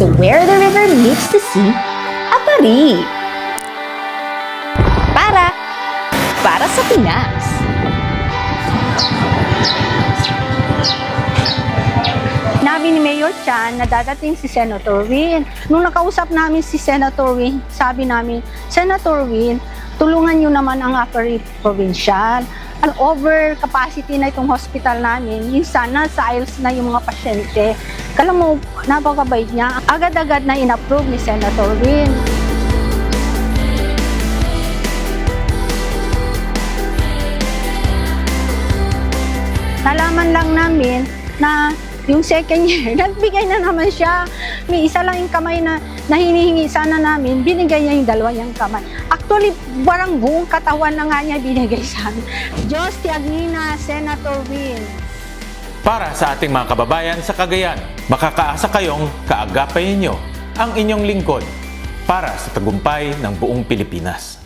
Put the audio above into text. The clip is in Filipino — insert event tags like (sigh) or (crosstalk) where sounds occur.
So where the river meets the sea, Apari. Para, para sa Pinas. Nabi ni Mayor Chan na dadating si Senator Win. Nung nakausap namin si Senator Win, sabi namin, Senator Win, tulungan niyo naman ang Upper Provincial. Ang over capacity na itong hospital namin, minsan nasa aisles na yung mga pasyente. Kala mo, napakabait niya. Agad-agad na inapprove ni Senator Win. Nalaman lang namin na yung second year, (laughs) nagbigay na naman siya. May isa lang yung kamay na, na hinihingi sana namin, binigay niya yung dalawa niyang kamay. Actually, parang buong katawan na nga niya binigay sa amin. Diyos Tiagnina, Senator Win. Para sa ating mga kababayan sa Cagayan, makakaasa kayong kaagapayin nyo ang inyong lingkod para sa tagumpay ng buong Pilipinas.